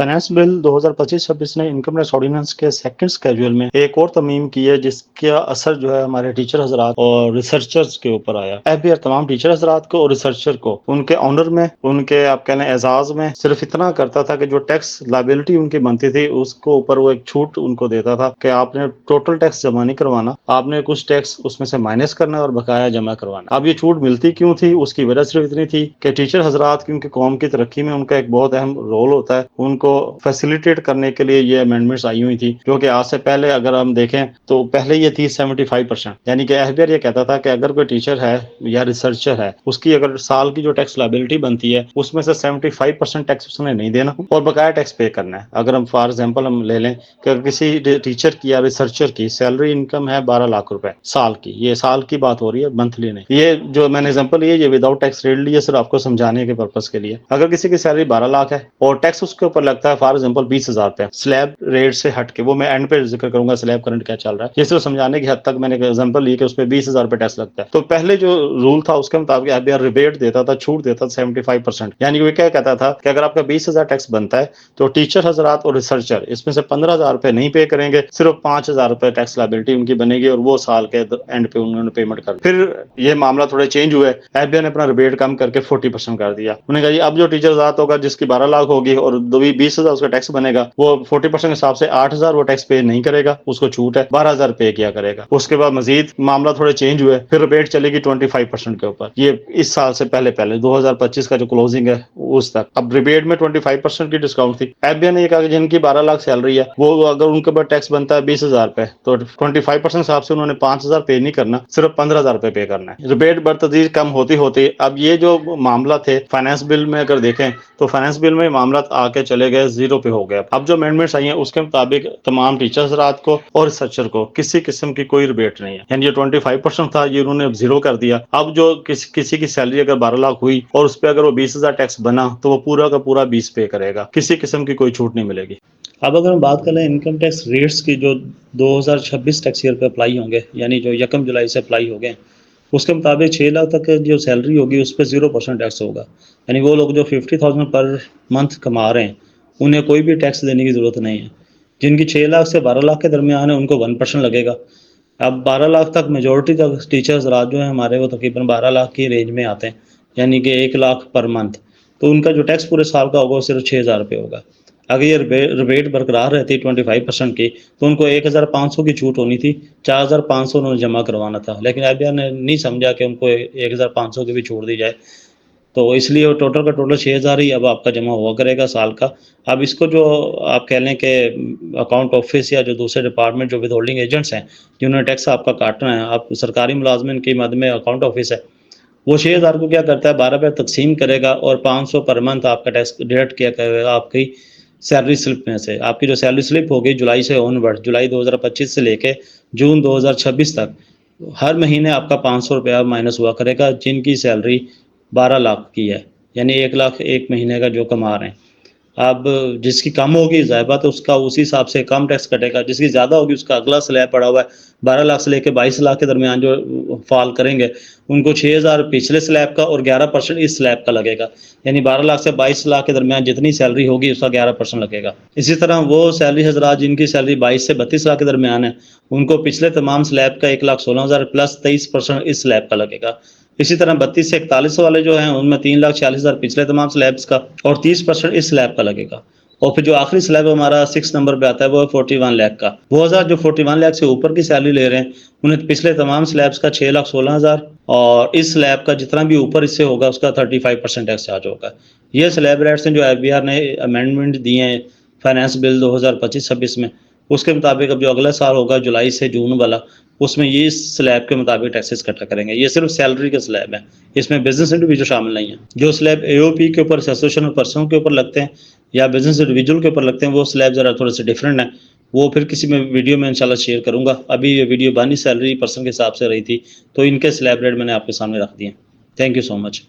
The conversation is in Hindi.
फाइनेंस बिल 2025-26 ने इनकम टैक्स ऑर्डिनेंस के सेकंड स्केड्यूल में एक और तमीम की है, जिसका असर जो है हमारे टीचर हजरात और रिसर्चर्स के ऊपर आया। एफ़ तमाम टीचर हजरात को और रिसर्चर को, उनके ऑनर में, उनके आप कह लें एजाज में, सिर्फ़ इतना करता था कि जो टैक्स लाइबिलिटी उनकी बनती थी, उसको ऊपर वो एक छूट उनको देता था कि आपने टोटल टैक्स जमा नहीं करवाना, आपने कुछ टैक्स उसमें से माइनस करना और बकाया जमा करवाना। अब ये छूट मिलती क्यों थी? उसकी वजह सिर्फ़ इतनी थी कि टीचर हजरात की क्योंकि कौम की तरक्की में उनका एक बहुत अहम रोल होता है। उनको फैसिलिटेट करने के लिए ये अमेंडमेंट्स आई हुई थी जो कि आज से पहले अगर हम देखें तो पहले ये थी 75 परसेंट यानी कि एफ़ ये कहता था कि अगर कोई टीचर है या रिसर्चर है, उसकी अगर साल की जो टैक्स लाइबिलिटी बनती है, उसमें से 75 परसेंट टैक्स उसने नहीं देना और बकाया टैक्स पे करना है। अगर हम फॉर एग्ज़ाम्पल हम ले लें कि अगर किसी टीचर की या रिसर्चर की सैलरी इनकम है बारह लाख रुपए साल की, ये साल की बात हो रही है मंथली नहीं। ये जो मैंने एग्ज़ाम्पल ये विदाउट टैक्स रेट लिया सिर्फ़ आपको समझाने के पर्पज के लिए। अगर किसी की सैलरी बारह लाख है और टैक्स उसके ऊपर लगता है फॉर एग्ज़ाम्पल बीस हज़ार रुपए स्लैब रेट से हट के, वो मैं एंड पे ज़िक्र करूँगा स्लैब करंट क्या चल रहा है। सिर्फ़ समझाने की हद तक मैंने एग्ज़ाम्पल ली कि उस पर बीस हज़ार रुपए टैक्स लगता है। तो पहले जो रूल था, उसके मुताबिक एफ़ रिबेट देता था, छूट देता था सेवेंटी फाइव परसेंट यानी वो क्या कहता था कि अगर आपका बीस हज़ार टैक्स बनता है तो टीचर हजरात और रिसर्चर इसमें से पंद्रह हज़ार रुपए नहीं पे करेंगे, सिर्फ़ पाँच हज़ार रुपए टैक्स लाइबिलिटी उनकी बनेगी और वो साल के एंड पे उन्होंने पेमेंट कर फिर ये मामला थोड़े चेंज हुए। एफ़ ने अपना रिबेट कम करके फोर्टी परसेंट कर दिया। उन्होंने कहा अब जो टीचर हजरात होगा, जिसकी बारह लाख होगी और दो बीस हज़ार उसका टैक्स बनेगा, वो फोर्टी परसेंट हिसाब से आठ हज़ार वो टैक्स पे नहीं करेगा, उसको छूट है, बारह हज़ार पे किया करेगा। उसके बाद मजीद मामला थोड़े चेंज हुए, फिर रिबेट चलेगी ट्वेंटी फाइव परसेंट के ऊपर। ये इस साल से पहले पहले, दो हज़ार पच्चीस का जो क्लोजिंग है, उस तक। अब रिबेट में ट्वेंटी फाइव परसेंट की डिस्काउंट थी। एफ़ ने कहा जिनकी बारह लाख सैलरी है, वो अगर उनके ऊपर टैक्स बनता है बीस हज़ार पे तो ट्वेंटी फाइव परसेंट हिसाब से उन्होंने पाँच हज़ार पे नहीं करना, सिर्फ़ पंद्रह हज़ार पे पे करना है। रिबेट बरतदीर कम होती होती, अब ये जो मामला थे फाइनेंस बिल में अगर देखें तो फाइनेंस बिल में मामला आके चले गए ज़ीरो पे हो गया अब जो अमेंडमेंट्स आई हैं उसके मुताबिक तमाम टीचर्स रात को और रिसर्चर को किसी किस्म की कोई रिबेट नहीं है। यानी ट्वेंटी फाइव परसेंट था ये उन्होंने ज़ीरो कर दिया। अब जो किस, किसी की सैलरी अगर बारह लाख हुई और उस पर अगर वो बीस हज़ार टैक्स बना तो वो पूरा का पूरा बीस पे करेगा। किसी किस्म की कोई छूट नहीं मिलेगी। अब अगर हम बात करें इनकम टैक्स रेट्स की जो 2026 टैक्स ईयर पे अप्लाई होंगे यानी जो यकम जुलाई से अप्लाई हो गए उसके मुताबिक छः लाख तक जो सैलरी होगी उस पर ज़ीरो परसेंट टैक्स होगा। यानी वो लोग जो फिफ्टी थाउज़ेंड पर मंथ कमा रहे हैं उन्हें कोई भी टैक्स देने की ज़रूरत नहीं है। जिनकी छः लाख से बारह लाख के दरमियान है, उनको वन परसेंट लगेगा। अब बारह लाख तक मेजोरिटी तक टीचर्स रात जो है हमारे, वो तकरीबन बारह लाख की रेंज में आते हैं, यानी कि एक लाख पर मंथ तो उनका जो टैक्स पूरे साल का होगा, वो सिर्फ़ छः हज़ार रुपये होगा। अगर ये रिबेट बरकरार रहती ट्वेंटी फाइव परसेंट की तो उनको एक हज़ार पाँच सौ की छूट होनी थी, चार हज़ार पाँच सौ उन्होंने जमा करवाना था। लेकिन एफ़ ने नहीं समझा कि उनको एक हज़ार पाँच सौ की भी छूट दी जाए। तो इसलिए वो टोटल का टोटल छः हज़ार ही अब आपका जमा हुआ करेगा साल का। अब इसको जो आप कह लें कि अकाउंट ऑफ़िस या जो दूसरे डिपार्टमेंट जो विद होल्डिंग एजेंट्स हैं, जिन्होंने टैक्स आपका काटना है, आप सरकारी मुलाजमिन की मद में अकाउंट ऑफ़िस है, वो छः हज़ार को क्या करता है? बारह पे तकसीम करेगा और पाँच सौ पर मंथ आपका टैक्स डिडक्ट किया करेगा आपकी सैलरी स्लिप में से। आपकी जो सैलरी स्लिप होगी जुलाई से ऑनवर्ड जुलाई 2025 से लेके जून 2026 तक, हर महीने आपका पाँच सौ रुपया माइनस हुआ करेगा, जिनकी सैलरी बारह लाख की है, यानी एक लाख एक महीने का जो कमा रहे हैं। अब जिसकी कम होगी ज़ायबा तो उसका उसी हिसाब से कम टैक्स कटेगा, जिसकी ज़्यादा होगी उसका अगला स्लैब पड़ा हुआ है, बारह लाख से लेकर बाईस लाख के दरमियान जो फॉल करेंगे, उनको छः हज़ार पिछले स्लैब का और ग्यारह परसेंट इस स्लैब का लगेगा। यानी बारह लाख से बाईस लाख के दरमियान जितनी सैलरी होगी उसका ग्यारह परसेंट लगेगा। इसी तरह वो सैलरी हजरात जिनकी सैलरी बाईस से बत्तीस लाख के दरमियान है, उनको पिछले तमाम स्लैब का एक लाख सोलह हज़ार प्लस तेईस परसेंट इस स्लैब का लगेगा। इसी तरह बत्तीस से इकतालीस वाले जो हैं, उनमें तीन लाख चालीस हज़ार पिछले तमाम स्लैब्स का और तीस परसेंट इस स्लैब का लगेगा। और फिर जो आखिरी स्लैब हमारा सिक्स नंबर पे आता है, वो है फोर्टी वन लाख का। वो हज़ार जो फोर्टी वन लाख से ऊपर की सैलरी ले रहे हैं, उन्हें पिछले तमाम स्लैब्स का छः लाख सोलह हज़ार और इस स्लैब का जितना भी ऊपर इससे होगा, उसका thirty five percent tax charge होगा। ये स्लैब रेट्स हैं जो एफ़ ने अमेंडमेंट दिए हैं फाइनेंस बिल दो हज़ार पच्चीस, छब्बीस में। उसके मुताबिक अब जो अगला साल होगा, जुलाई से जून वाला, उसमें ये स्लैब के मुताबिक टैक्सेस कटा करेंगे। ये सिर्फ़ सैलरी का स्लैब है। इसमें बिज़नेस इंडिविजुअल शामिल नहीं है। जो स्लैब एओपी के ऊपर एसोसिएशन ऑफ़ पर्सन के ऊपर लगते हैं, या बिज़नेस इंडिविजुअल के ऊपर लगते हैं, वो स्लैब ज़रा थोड़े से डिफरेंट है। वो फिर किसी में वीडियो में इंशाल्लाह शेयर करूँगा। अभी ये वीडियो बानी सैलरी पर्सन के हिसाब से रही थी तो इनके स्लैब रेट मैंने आपके सामने रख दिए थैंक यू सो मच